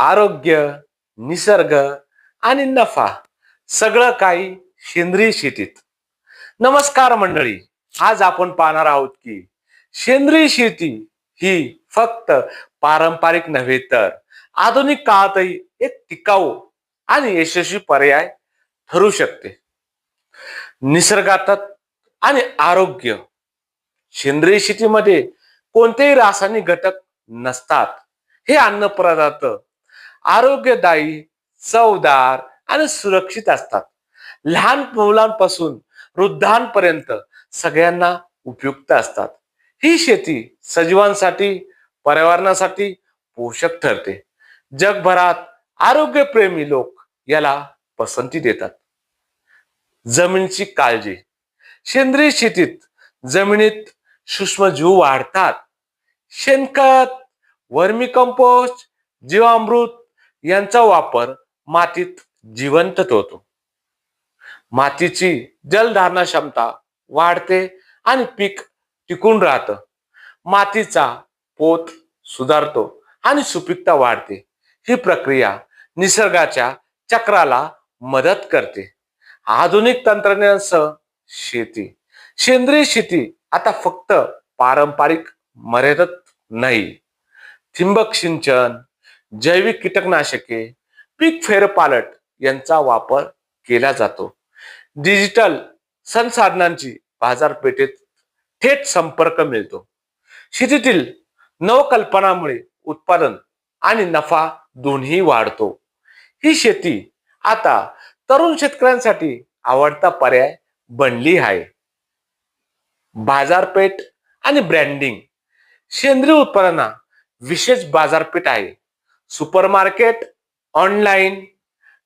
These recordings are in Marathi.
आरोग्य निसर्ग आणि नफा सगळं काही सेंद्रिय शेतीत. नमस्कार मंडळी आज आपण पाहणार आहोत की सेंद्रिय शेती ही फक्त पारंपरिक नव्हे तर आधुनिक काळातही एक टिकाऊ आणि यशस्वी पर्याय ठरू शकते. निसर्गात आणि आरोग्य. सेंद्रिय शेतीमध्ये कोणतेही रासायनिक घटक नसतात. हे अन्न पदार्थ आरोग्यदायी चवदार आणि सुरक्षित असतात. लहान मुलांपासून वृद्धांपर्यंत सगळ्यांना उपयुक्त असतात. ही शेती सजीवांसाठी पर्यावरणासाठी पोषक ठरते. जगभरात आरोग्यप्रेमी लोक याला पसंती देतात. जमिनीची काळजी. सेंद्रिय शेतीत जमिनीत सूक्ष्मजीव वाढतात. शेणखत वर्मी कंपोस्ट जीवामृत यांचा वापर मातीत जिवंत होतो मातीची जलधारणा क्षमता वाढते आणि पीक टिकून राहतं. मातीचा पोत सुधारतो आणि सुपीकता वाढते. ही प्रक्रिया निसर्गाच्या चक्राला मदत करते. आधुनिक तंत्रज्ञानसह शेती. सेंद्रिय शेती आता फक्त पारंपरिक मर्यादित नाही. ठिंबक सिंचन जैविक कीटकनाशके पीक फेरपालट यांचा वापर केला जातो. डिजिटल संसाधनांची बाजारपेठेत थेट संपर्क मिळतो. शेतीतील नवकल्पनामुळे उत्पादन आणि नफा दोन्ही वाढतो. ही शेती आता तरुण शेतकऱ्यांसाठी आवडता पर्याय बनली आहे. बाजारपेठ आणि ब्रँडिंग सेंद्रिय उत्पादना विशेष बाजारपेठ आहे. सुपर मार्केट ऑनलाईन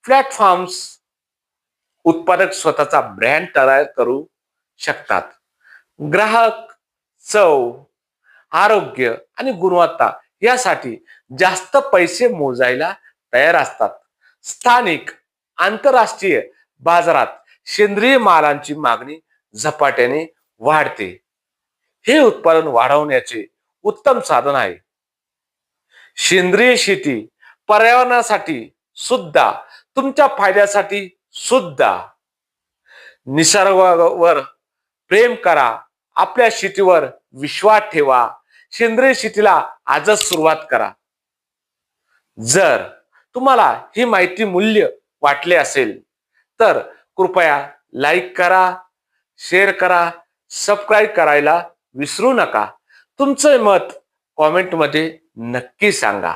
प्लॅटफॉर्म्स उत्पादक स्वतःचा ब्रँड तयार करू शकतात. ग्राहक चव आरोग्य आणि गुणवत्ता यासाठी जास्त पैसे मोजायला तयार असतात. स्थानिक आंतरराष्ट्रीय बाजारात सेंद्रिय मालांची मागणी झपाट्याने वाढते. हे उत्पादन वाढवण्याचे उत्तम साधन आहे. सेंद्रिय शेती पर्यावरणासाठी सुद्धा तुमच्या फायद्यासाठी सुद्धा. निसर्गावर प्रेम करा आपल्या शेतीवर विश्वास ठेवा सेंद्रिय शेतीला आजच सुरुवात करा. जर तुम्हाला ही माहिती मूल्य वाटले असेल तर कृपया लाईक करा शेअर करा सबस्क्राईब करायला विसरू नका. तुमचं मत कॉमेंटमध्ये नक्की सांगा.